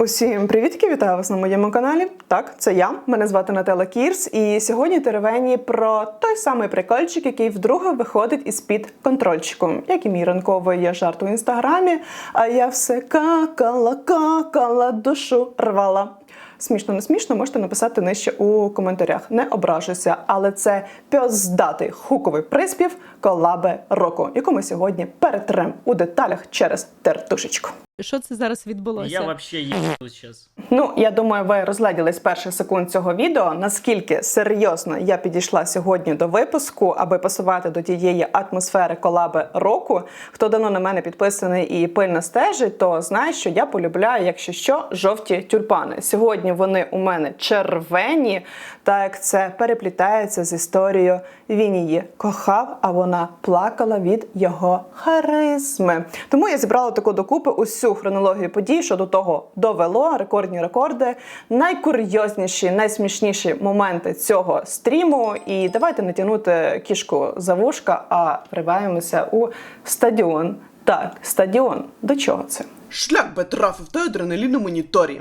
Усім привітки, вітаю вас на моєму каналі. Так, це я. Мене звати Нателла Кірс, і сьогодні теревені про той самий прикольчик, який вдруге виходить із під контрольчику, як і мій ранковий є жарт у інстаграмі. А я все какала, какала, душу рвала. Смішно, не смішно, можете написати нижче у коментарях. Не ображуся, але це пьоздатий хуковий приспів колаби року, яку ми сьогодні перетрем у деталях через тертушечку. Що це зараз відбулося? Я вообще ебу сейчас. Ну, я думаю, ви розгляділи з перших секунд цього відео, наскільки серйозно я підійшла сьогодні до випуску, аби пасувати до тієї атмосфери колаби року. Хто давно на мене підписаний і пильно стежить, то знає, що я полюбляю, якщо що, жовті тюльпани. Сьогодні вони у мене червені, так як це переплітається з історією. Він її кохав, а вона плакала від його харизми. Тому я зібрала таку докупи усю хронологію подій, що до того довело рекордні рекорди, найкурйозніші, найсмішніші моменти цього стріму. І давайте не тягнути кішку за вушка, а вриваємося у стадіон. Так, стадіон. До чого це? Шлях би трафив той адреналіну моніторі.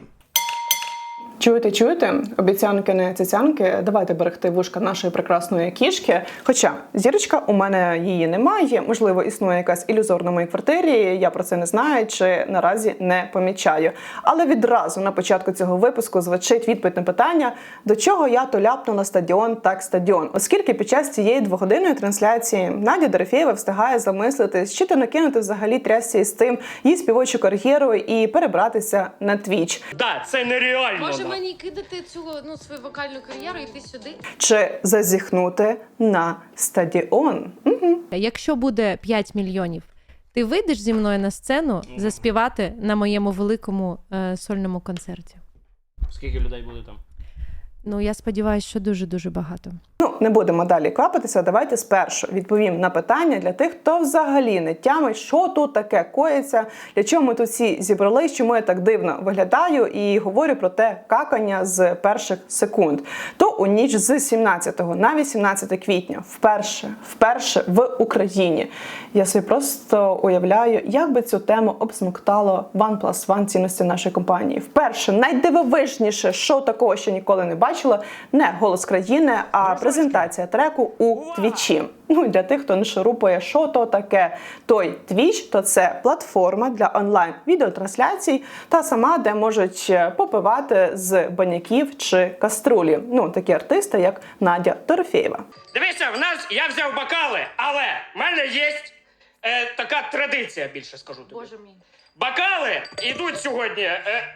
Чуєте, чуєте? Обіцянки не цяцянки. Давайте берегти вушка нашої прекрасної кішки. Хоча зірочка у мене її немає. Можливо, існує якась ілюзорна в моїй квартирі. Я про це не знаю чи наразі не помічаю. Але відразу на початку цього випуску звучить відповідь на питання, до чого я то ляпнула стадіон так стадіон. Оскільки під час цієї двогодинної трансляції Надя Дорофєєва встигає замислитись, чи то накинути взагалі трясся із тим її співочу кар'єру і перебратися на твіч. Да, це нереально. Мені кидати цю ну свою вокальну кар'єру йти сюди? чи зазіхнути на стадіон. Угу. Якщо буде 5 мільйонів, ти вийдеш зі мною на сцену заспівати на моєму великому е, сольному концерті. Скільки людей буде там? Ну, я сподіваюся, що дуже-дуже багато. Ну, не будемо далі квапитися. Давайте спершу відповім на питання для тих, хто взагалі не тямить, що тут таке коїться, для чого ми тут всі зібрались, чому я так дивно виглядаю і говорю про те какання з перших секунд. То у ніч з 17 на 18 квітня, вперше, вперше в Україні. Я собі просто уявляю, як би цю тему обсмоктало One Plus One цінності нашої компанії. Вперше найдивовижніше шоу такого ще ніколи не бачила. Не голос країни, а презентація треку у твічі. Ну і для тих, хто не шурупає, що то таке. Той твіч то це платформа для онлайн відеотрансляцій, та сама, де можуть е, попивати з баняків чи каструлі. Ну такі артисти, як Надя Дорофєєва. Дивися, в нас я взяв бокали, але в мене є е, така традиція, більше скажу тобі. Боже мій. Бокали йдуть сьогодні. Е,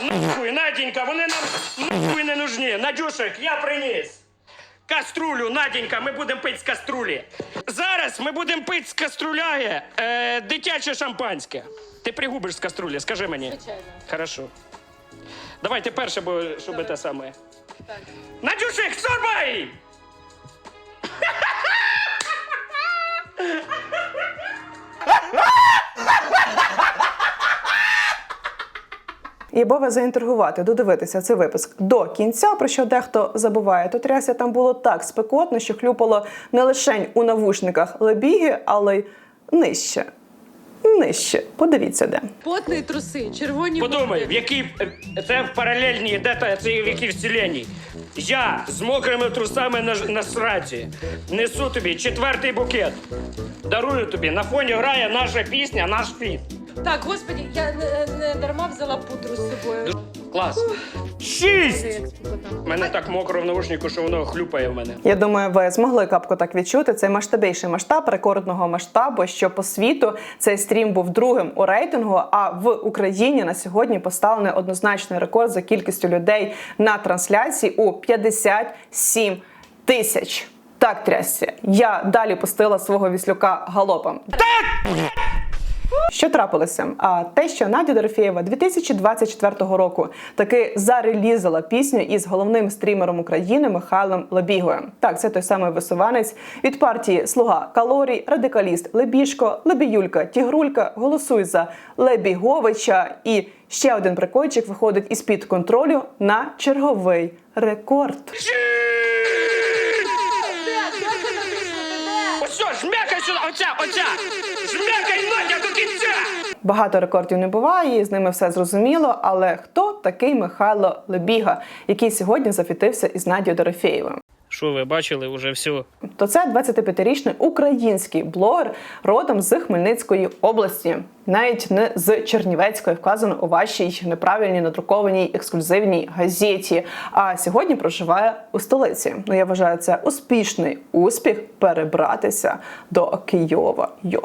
нахуй, Наденька, вони нам нахуй не нужні. Надюшек, я приніс. Каструлю, Наденька, ми будемо пити з каструлі. Зараз ми будемо пити з каструляги е, дитяче шампанське. Ти пригубиш з каструлі, скажи мені. Звичайно. Хорошо. Давай ти перше, бо щоб те саме. Надюшек, сорбай! І аби вас заінтригувати, додивитися цей випуск до кінця, про що дехто забуває, то трясся там було так спекотно, що хлюпало не лише у навушниках лебіги, але й нижче. Нижче. Подивіться де. Потні труси, червоні Подумай, в якій е, це в паралельній, де та це в якій вселенній. Я з мокрими трусами на, на сраці несу тобі четвертий букет. Дарую тобі. На фоні грає наша пісня, наш фіт. Так, господі, я не, не дарма взяла пудру з собою. Клас. Шість! У мене так мокро в наушнику, що воно хлюпає в мене. Я думаю, ви змогли капку так відчути. Це масштабійший масштаб рекордного масштабу, що по світу цей стрім був другим у рейтингу. А в Україні на сьогодні поставлений однозначний рекорд за кількістю людей на трансляції у 57 тисяч. Так, трясся. Я далі пустила свого віслюка галопом. Що трапилося? А те, що Надя Дорофєєва 2024 року таки зарелізала пісню із головним стрімером України Михайлом Лебігою. Так, це той самий висуванець від партії Слуга Калорій, радикаліст Лебіжко, Лебіюлька, Тігрулька. Голосуй за Лебіговича. І ще один прикольчик виходить із під контролю на черговий рекорд. Що, жмякай! Жмякай, Надя! Багато рекордів не буває, і з ними все зрозуміло. Але хто такий Михайло Лебіга, який сьогодні зафітився із Надією Дорофєєвою? Що ви бачили вже все? То це 25-річний український блогер родом з Хмельницької області, навіть не з Чернівецької, вказано у вашій неправильній надрукованій ексклюзивній газеті. А сьогодні проживає у столиці. Ну я вважаю, це успішний успіх перебратися до Києва. Йо.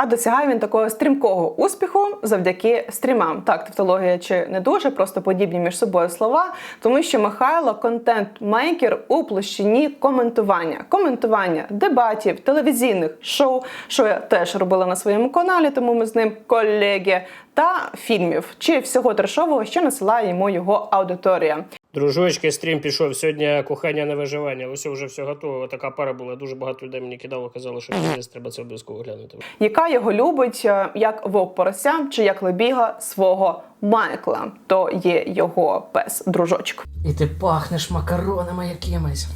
А досягає він такого стрімкого успіху завдяки стрімам. Так, тавтологія чи не дуже, просто подібні між собою слова, тому що Михайло контент-мейкер у площині коментування, коментування дебатів, телевізійних шоу, що я теж робила на своєму каналі, тому ми з ним колеги, та фільмів чи всього трешового, що насилає йому його аудиторія. Дружочки, стрім пішов. Сьогодні кохання на виживання. Ось вже все готово. Така пара була. Дуже багато людей мені кидало, казали, що піздець, треба це обов'язково глянути. яка його любить е, як вовк порося чи як лебіга свого Майкла. То є його пес дружочок. І ти пахнеш макаронами якимись.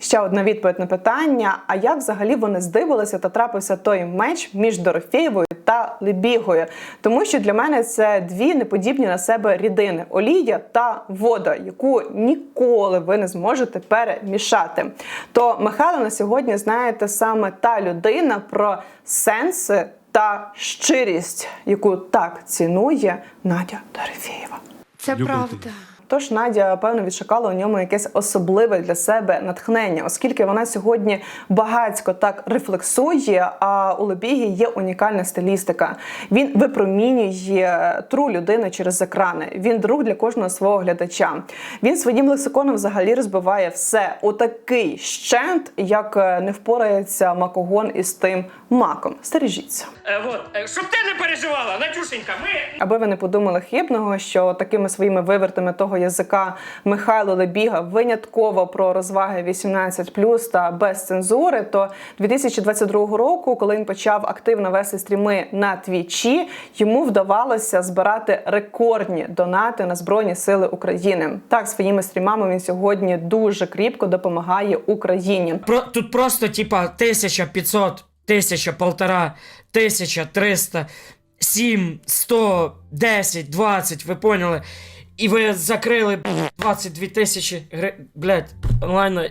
Ще одна відповідь на питання: а як взагалі вони здивилися та трапився той меч між Дорофєєвою та Лебігою? Тому що для мене це дві неподібні на себе рідини олія та вода, яку ніколи ви не зможете перемішати. То Михайло на сьогодні знаєте саме та людина про сенси та щирість, яку так цінує Надя Дорофєєва. Це правда. Тож Надя певно відшукала у ньому якесь особливе для себе натхнення, оскільки вона сьогодні багацько так рефлексує. А у Лебігі є унікальна стилістика. Він випромінює тру людини через екрани. Він друг для кожного свого глядача. Він своїм лексиконом взагалі розбиває все у такий щент, як е, не впорається макогон із тим маком. Стережіться. Е, вот. Е, щоб ти не переживала, Надюшенька, ми. Аби ви не подумали хибного, що такими своїми вивертами того язика Михайло Лебіга винятково про розваги 18+, та без цензури, то 2022 року, коли він почав активно вести стріми на твічі, йому вдавалося збирати рекордні донати на збройні сили України. Так, своїми стрімами він сьогодні дуже кріпко допомагає Україні. Про, тут просто типа 1500, 1000, полтора, 1300, 7, 100, 10, 20, ви поняли? І ви закрили 22 тисячі гри... блядь, онлайну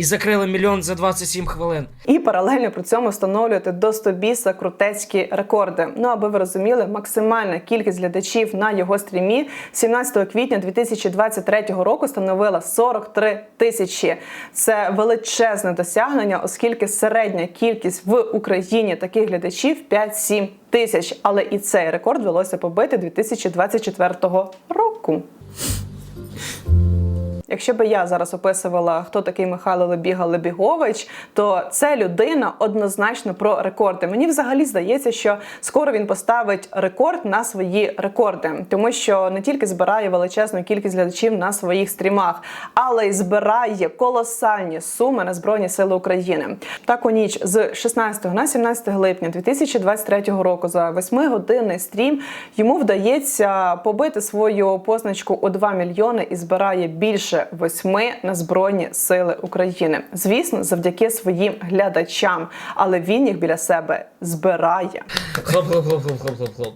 і закрили мільйон за 27 хвилин. І паралельно при цьому встановлювати до 100 біса крутецькі рекорди. Ну аби ви розуміли, максимальна кількість глядачів на його стрімі 17 квітня 2023 року становила 43 тисячі. Це величезне досягнення, оскільки середня кількість в Україні таких глядачів 5-7 тисяч. Але і цей рекорд вдалося побити 2024 року. Якщо би я зараз описувала, хто такий Михайло Лебіга Лебігович, то це людина однозначно про рекорди. Мені взагалі здається, що скоро він поставить рекорд на свої рекорди, тому що не тільки збирає величезну кількість глядачів на своїх стрімах, але й збирає колосальні суми на Збройні Сили України. Так у ніч з 16 на 17 липня 2023 року за 8-годинний стрім йому вдається побити свою позначку у 2 мільйони і збирає більше восьми на збройні сили України. Звісно, завдяки своїм глядачам, але він їх біля себе збирає. Хлоп, хлоп, хлоп, хлоп, хлоп, хлоп, хлоп.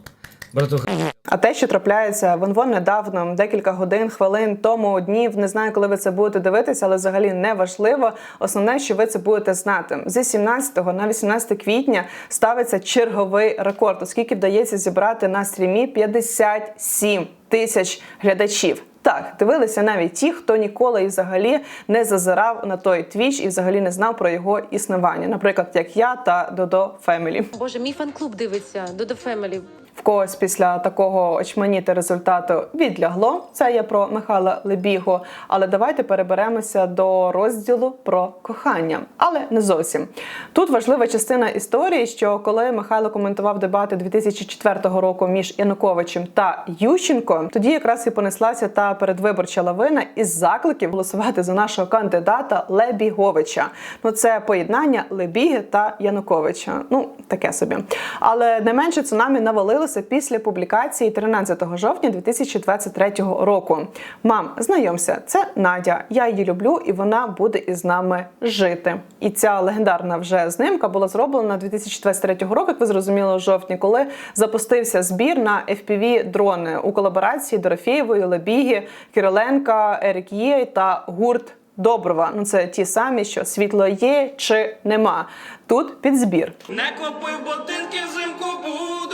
Братуха. А те, що трапляється вон вон недавно, декілька годин, хвилин тому, днів, не знаю, коли ви це будете дивитися, але взагалі не важливо. Основне, що ви це будете знати. Зі 17 на 18 квітня ставиться черговий рекорд, оскільки вдається зібрати на стрімі 57 тисяч глядачів. Так, дивилися навіть ті, хто ніколи і взагалі не зазирав на той твіч і взагалі не знав про його існування. Наприклад, як я та Додо Фемелі. Боже, мій фан-клуб дивиться Додо Family. В когось після такого очманіти результату відлягло. Це я про Михайла Лебігу. Але давайте переберемося до розділу про кохання, але не зовсім. Тут важлива частина історії, що коли Михайло коментував дебати 2004 року між Януковичем та Ющенко, тоді якраз і понеслася та передвиборча лавина із закликів голосувати за нашого кандидата Лебіговича. Ну це поєднання Лебіги та Януковича. Ну таке собі. Але не менше цунамі навалилося з'явилася після публікації 13 жовтня 2023 року. Мам, знайомся, це Надя. Я її люблю, і вона буде із нами жити. І ця легендарна вже знимка була зроблена 2023 року, як ви зрозуміли, у жовтні, коли запустився збір на fpv дрони у колаборації Дорофєєвої, Лебіги, Кириленка, Ерік Є та гурт. Доброва, ну це ті самі, що світло є чи нема. Тут під збір. Не купив ботинки взимку, буду.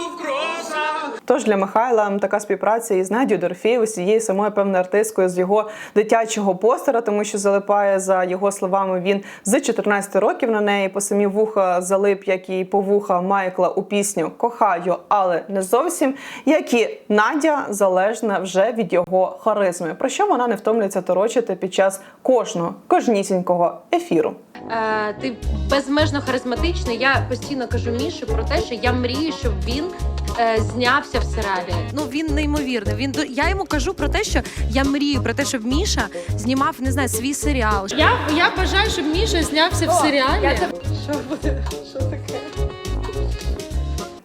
Тож для Михайла така співпраця із Надією Дорофєєвою, з цією самою певною артисткою з його дитячого постера, тому що залипає за його словами він з 14 років на неї по самі вуха залип, як і по вуха Майкла у пісню Кохаю, але не зовсім. Як і Надя залежна вже від його харизми, про що вона не втомлюється торочити під час кожного кожнісінького ефіру. Е, ти безмежно харизматичний. Я постійно кажу Міші про те, що я мрію, щоб він е, знявся в серіалі. Ну він неймовірний. Він до- я йому кажу про те, що я мрію про те, щоб Міша знімав не знаю свій серіал. Я, я бажаю, щоб Міша знявся в серіалі. Що буде? Що таке?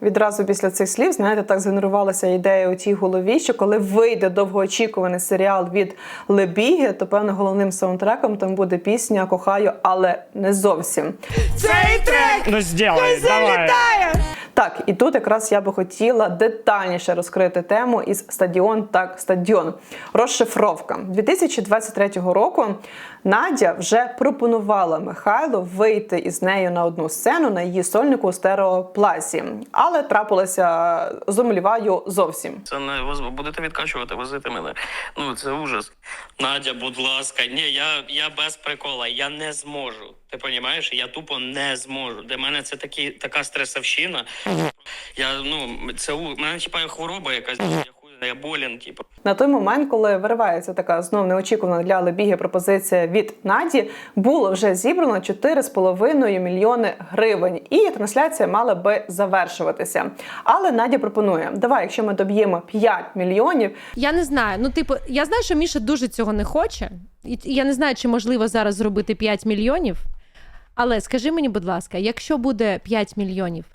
Відразу після цих слів, знаєте, так згенерувалася ідея у тій голові, що коли вийде довгоочікуваний серіал від Лебіги, то певно головним саундтреком там буде пісня Кохаю, але не зовсім. Цей трек Ну сделай, давай. Так, і тут якраз я би хотіла детальніше розкрити тему із стадіон так стадіон. Розшифровка 2023 року. Надя вже пропонувала Михайлу вийти із нею на одну сцену на її сольнику у стереоплазі, але трапилося зумліваю зовсім. Це не ви будете відкачувати, возити мене. Ну це ужас. Надя, будь ласка, ні, я, я без прикола, я не зможу. Ти розумієш? Я тупо не зможу. Для мене це такі, така стресовщина. Я, ну, це у мене типа хвороба якась, я болен, типу. На той момент, коли виривається така знов неочікувана для Лебіги пропозиція від Наді, було вже зібрано 4,5 мільйони гривень, і трансляція мала би завершуватися. Але Надя пропонує: давай, якщо ми доб'ємо 5 мільйонів, Я не знаю. Ну, типу, я знаю, що Міша дуже цього не хоче, і я не знаю, чи можливо зараз зробити 5 мільйонів. Але скажи мені, будь ласка, якщо буде 5 мільйонів,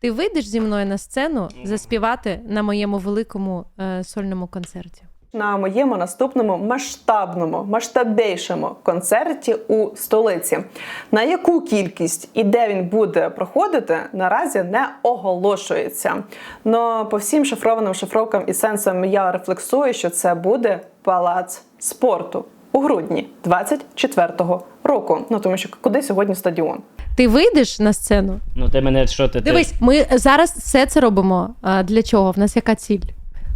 ти вийдеш зі мною на сцену заспівати на моєму великому е, сольному концерті? на моєму наступному масштабному, масштабейшому концерті у столиці. На яку кількість і де він буде проходити, наразі не оголошується. Но по всім шифрованим шифровкам і сенсам я рефлексую, що це буде палац спорту у грудні 24-го року. Ну тому що куди сьогодні стадіон? Ти вийдеш на сцену? Ну ти мене що ти? Дивись, ми зараз все це робимо. А для чого? В нас яка ціль?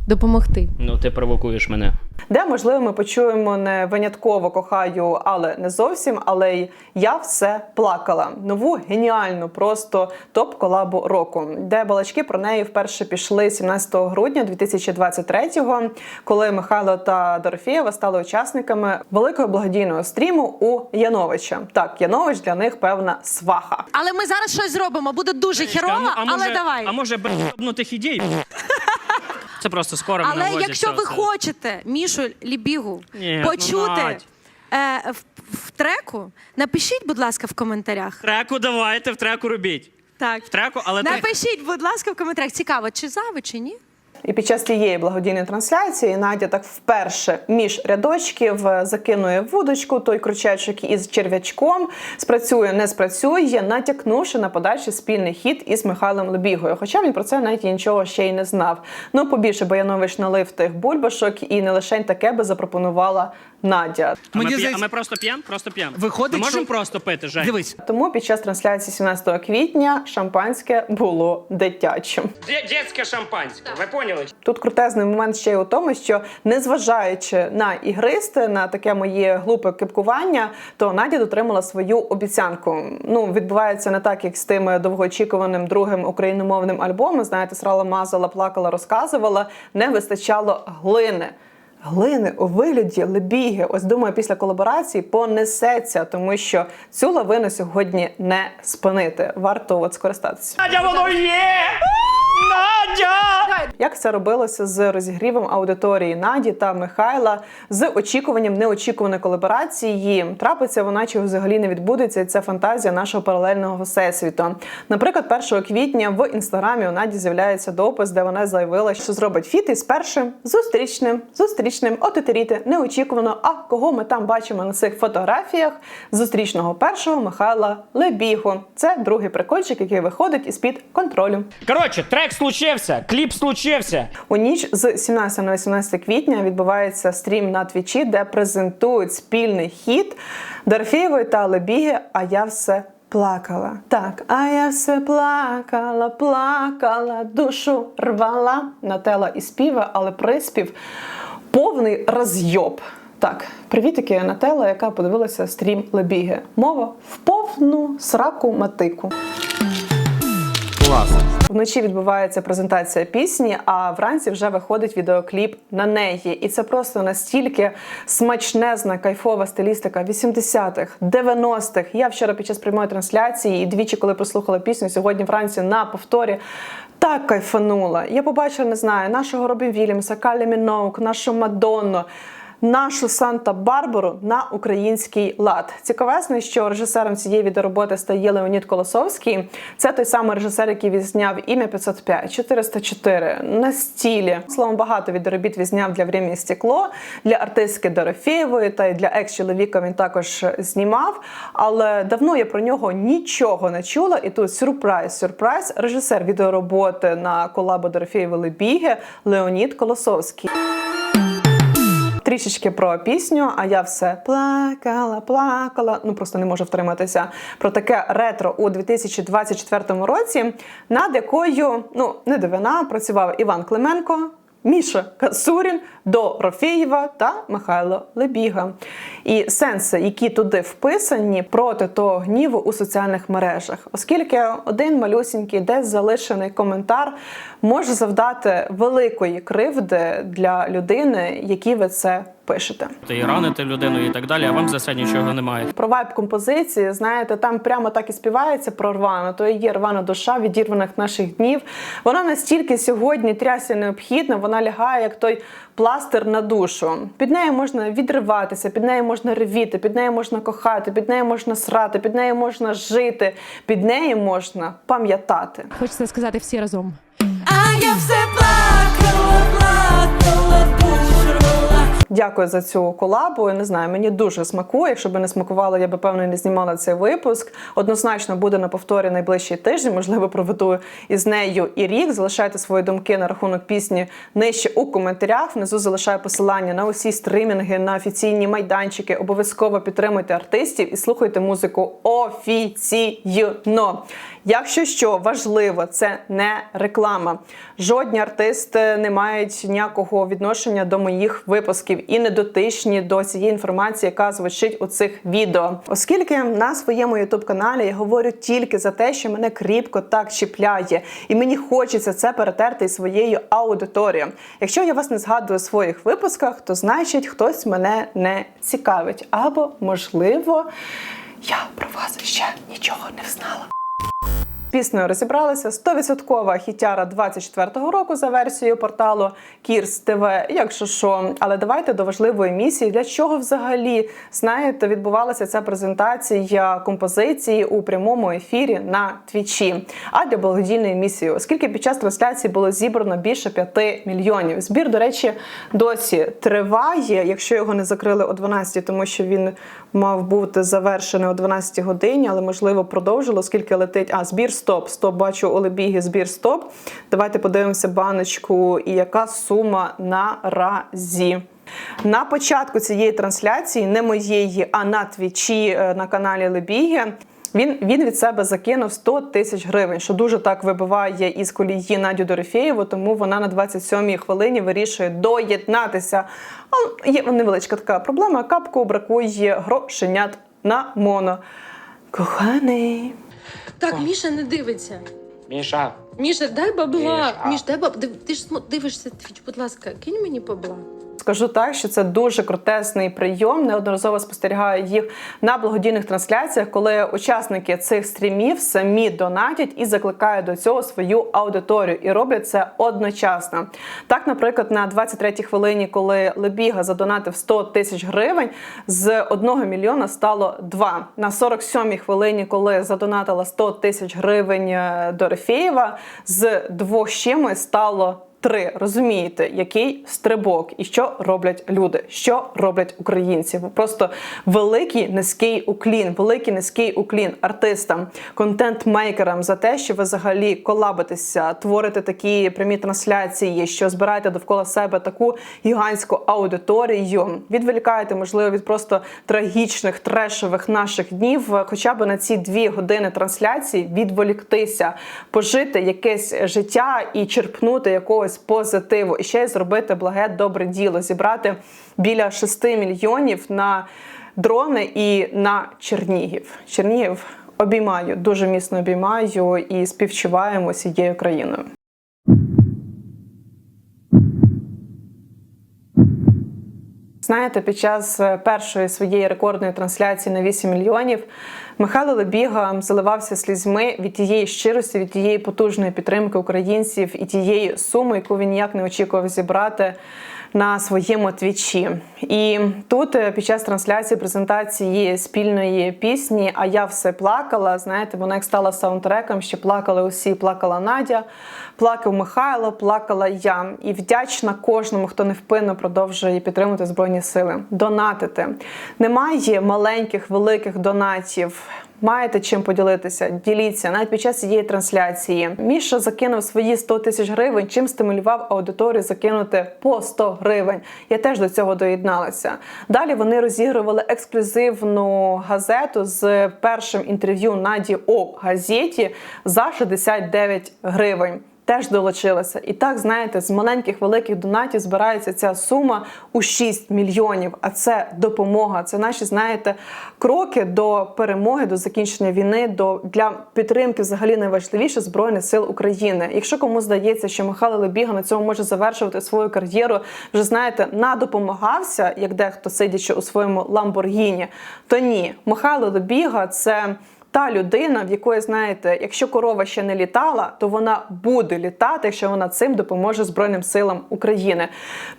Допомогти. Ну ти провокуєш мене. де можливо ми почуємо не винятково кохаю, але не зовсім. Але й я все плакала. Нову геніальну, просто топ-колабу року, де балачки про неї вперше пішли 17 грудня 2023-го, коли Михайло та Дорофєєва стали учасниками великого благодійного стріму у Яновича. Так, Янович для них певна сваха. Але ми зараз щось зробимо. Буде дуже херово, але давай. А може б***бнутих ідей? Це просто скоро Але якщо ви хочете Мішу Лібігу Ні, ну, почути Надь. е, в, в треку, напишіть, будь ласка, в коментарях. Треку давайте, в треку робіть. Так. В треку, але Напишіть, будь ласка, в коментарях. Цікаво, чи за ви, чи ні? І під час цієї благодійної трансляції Надя так вперше між рядочків е, закинує вудочку, той кручечок із черв'ячком, спрацює, не спрацює, натякнувши на подальший спільний хід із Михайлом Лебігою. Хоча він про це навіть нічого ще й не знав. Ну побільше Боянович налив тих бульбашок, і не лише таке би запропонувала Надя. А ми, здається- а ми просто п'ємо? Просто п'ємо. Виходить, Ми можемо що- просто пити, Жень? Дивись, Тому під час трансляції 17 квітня шампанське було дитячим. Детське шампанське, ви поняли? Тут крутезний момент ще й у тому, що незважаючи на ігристи, на таке моє глупе кипкування, то Надя дотримала свою обіцянку. Ну відбувається не так, як з тим довгоочікуваним другим україномовним альбомом. Знаєте, срала мазала, плакала, розказувала. Не вистачало глини. Глини у вигляді лебіги. Ось думаю, після колаборації понесеться, тому що цю лавину сьогодні не спинити. Варто от скористатися. Надя, воно є! Надя! Як це робилося з розігрівом аудиторії Наді та Михайла з очікуванням неочікуваної колаборації? Трапиться вона чи взагалі не відбудеться. і Це фантазія нашого паралельного всесвіту. Наприклад, 1 квітня в інстаграмі у Наді з'являється допис, де вона заявила, що зробить фіт із першим зустрічним, зустрічним, отетеріти, неочікувано. А кого ми там бачимо на цих фотографіях? Зустрічного першого Михайла Лебігу. Це другий прикольчик, який виходить із під контролю. Коротше, трек случився, кліп случився. У ніч з 17 на 18 квітня відбувається стрім на твічі, де презентують спільний хіт Дорофєєвої та Лебіги. А я все плакала. Так, а я все плакала, плакала, душу рвала. Нателла і співа, але приспів повний розйоб. Так, привітики Нателла, яка подивилася стрім Лебіги. Мова в повну сраку матику. Вночі відбувається презентація пісні, а вранці вже виходить відеокліп на неї. І це просто настільки смачнезна, кайфова стилістика 80-х, 90-х. Я вчора під час прямої трансляції і двічі, коли прослухала пісню, сьогодні вранці на повторі. Так кайфанула. Я побачила, не знаю, нашого Робін Вільямса, Калі Міноук, нашу Мадонну нашу Санта-Барбару на український лад. Цікавесно, що режисером цієї відеороботи стає Леонід Колосовський. Це той самий режисер, який відзняв ім'я 505, 404, на стілі. Словом, багато відеоробіт відзняв для «Время стекло, для артистки Дорофєєвої та й для екс-чоловіка він також знімав. Але давно я про нього нічого не чула. І тут сюрприз, сюрприз, режисер відеороботи на колабо Дорофєєвої Лебіги Леонід Колосовський. Трішечки про пісню, а я все плакала, плакала. Ну просто не можу втриматися про таке ретро у 2024 році, над якою ну не дивина працював Іван Клименко. Міша Касурін, до Рофєєва та Михайло Лебіга. І сенси, які туди вписані проти того гніву у соціальних мережах, оскільки один малюсінький, десь залишений коментар може завдати великої кривди для людини, які ви це пишете. І ранити людину і так далі, а вам за це нічого немає. Про вайб композиції, знаєте, там прямо так і співається про рвану, то і є рвана душа відірваних наших днів. Вона настільки сьогодні трясся необхідна, вона лягає як той пластир на душу. Під нею можна відриватися, під нею можна ревіти, під нею можна кохати, під нею можна срати, під нею можна жити, під нею можна пам'ятати. Хочеться сказати всі разом. Я все плакала, плакала, душу. Дякую за цю колабу. Не знаю, мені дуже смакує. Якщо б не смакувало, я би певно не знімала цей випуск. Однозначно буде на повторі найближчий тиждень. Можливо, проведу із нею і рік. Залишайте свої думки на рахунок пісні нижче у коментарях. Внизу залишаю посилання на усі стрімінги, на офіційні майданчики. Обов'язково підтримуйте артистів і слухайте музику офіційно. Якщо що важливо, це не реклама. Жодні артисти не мають ніякого відношення до моїх випусків і не дотичні до цієї інформації, яка звучить у цих відео. Оскільки на своєму ютуб каналі я говорю тільки за те, що мене кріпко так чіпляє, і мені хочеться це перетерти своєю аудиторією. Якщо я вас не згадую у своїх випусках, то значить хтось мене не цікавить. Або, можливо, я про вас ще нічого не знала. Піснею розібралися 100% хітяра 24-го року за версією порталу Кірс ТВ, якщо що. Але давайте до важливої місії. Для чого взагалі знаєте відбувалася ця презентація композиції у прямому ефірі на твічі? А для благодійної місії, оскільки під час трансляції було зібрано більше 5 мільйонів. Збір, до речі, досі триває, якщо його не закрили о 12, тому що він мав бути завершений о 12 годині, але можливо продовжило, оскільки летить. А збір стоп. Стоп, бачу Олебіги, збір стоп. Давайте подивимося баночку і яка сума наразі. На початку цієї трансляції, не моєї, а на твічі е, на каналі Лебіги. Він, він від себе закинув 100 тисяч гривень, що дуже так вибиває із колії Надю Дорофєєву, тому вона на 27-й хвилині вирішує доєднатися. Але є невеличка така проблема. Капку бракує грошенят на моно. Коханий. Так, Міша не дивиться. Міша, Міша, дай бабла. Міша. Міш, дай бабла. Ти ж смо- дивишся твіч, будь ласка, кинь мені бабла. Скажу так, що це дуже крутесний прийом. Неодноразово спостерігаю їх на благодійних трансляціях, коли учасники цих стрімів самі донатять і закликають до цього свою аудиторію і роблять це одночасно. Так, наприклад, на 23-й хвилині, коли Лебіга задонатив 100 тисяч гривень, з 1 мільйона стало 2. На 47-й хвилині, коли задонатила 100 тисяч гривень е, Дорофєєва, з двох чимось стало. Три розумієте, який стрибок і що роблять люди, що роблять українці. Просто великий низький уклін, великий низький уклін артистам, контент-мейкерам за те, що ви взагалі колабитеся, творите такі прямі трансляції, що збираєте довкола себе таку гігантську аудиторію, відволікаєте, можливо, від просто трагічних трешових наших днів, хоча б на ці дві години трансляції відволіктися, пожити якесь життя і черпнути якогось позитиву, і ще й зробити благе добре діло, зібрати біля 6 мільйонів на дрони і на Чернігів. Чернігів обіймаю, дуже міцно обіймаю і співчуваємо з цією країною. Знаєте, під час е, першої своєї рекордної трансляції на 8 мільйонів Михайло Лебіга заливався слізьми від тієї щирості, від тієї потужної підтримки українців і тієї суми, яку він ніяк не очікував зібрати на своєму твічі. І тут е, під час трансляції презентації спільної пісні А я все плакала. Знаєте, вона як стала саундтреком, ще плакали усі, плакала Надя, плакав Михайло, плакала я. І вдячна кожному, хто невпинно продовжує підтримувати збройні сили. Донатити немає маленьких, великих донатів. Маєте чим поділитися, діліться навіть під час цієї трансляції. Міша закинув свої 100 тисяч гривень, чим стимулював аудиторію закинути по 100 гривень. Я теж до цього доєдналася. Далі вони розігрували ексклюзивну газету з першим інтерв'ю Наді о газеті за 69 гривень. Теж долучилася. І так, знаєте, з маленьких великих донатів збирається ця сума у 6 мільйонів. А це допомога. Це наші, знаєте, кроки до перемоги, до закінчення війни, до для підтримки взагалі найважливіше Збройних сил України. Якщо комусь здається, що Михайло Лебіга на цьому може завершувати свою кар'єру, вже знаєте, надопомагався, як дехто сидячи у своєму Ламборгіні, то ні, Михайло Лебіга це та людина, в якої, знаєте, якщо корова ще не літала, то вона буде літати, якщо вона цим допоможе Збройним силам України.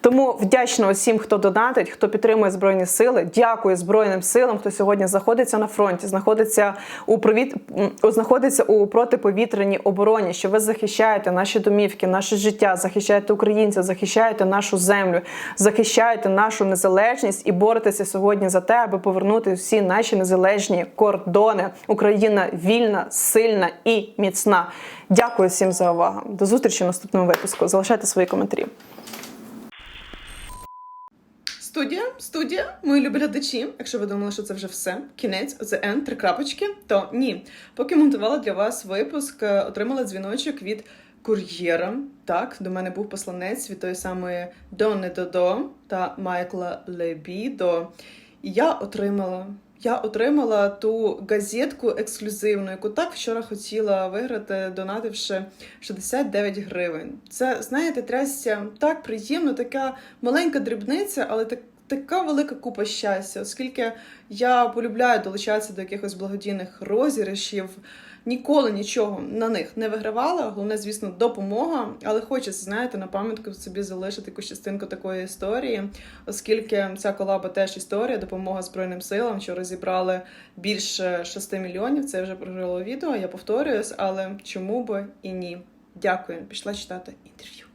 Тому вдячна усім, хто донатить, хто підтримує Збройні Сили. Дякую Збройним силам, хто сьогодні знаходиться на фронті, знаходиться у провід... знаходиться у протиповітряній обороні, що ви захищаєте наші домівки, наше життя, захищаєте українців, захищаєте нашу землю, захищаєте нашу незалежність і боретеся сьогодні за те, аби повернути всі наші незалежні кордони. Україна вільна, сильна і міцна. Дякую всім за увагу. До зустрічі в наступному випуску. Залишайте свої коментарі. Студія, студія, мої любі глядачі. Якщо ви думали, що це вже все, кінець, оце N, три крапочки, то ні. Поки монтувала для вас випуск, е, отримала дзвіночок від кур'єра. Так, до мене був посланець від тої самої Донни Додо та Майкла Лебідо. І я отримала. Я отримала ту газетку ексклюзивну, яку так вчора хотіла виграти, донативши 69 гривень. Це, знаєте, трясся так приємно, така маленька дрібниця, але так. Така велика купа щастя, оскільки я полюбляю долучатися до якихось благодійних розіграшів, ніколи нічого на них не вигравала. Головне, звісно, допомога. Але хочеться, знаєте, на пам'ятку собі залишити якусь частинку такої історії, оскільки ця колаба теж історія, допомога Збройним силам, що розібрали більше 6 мільйонів. Це вже програло відео. Я повторююсь, але чому би і ні? Дякую. Пішла читати інтерв'ю.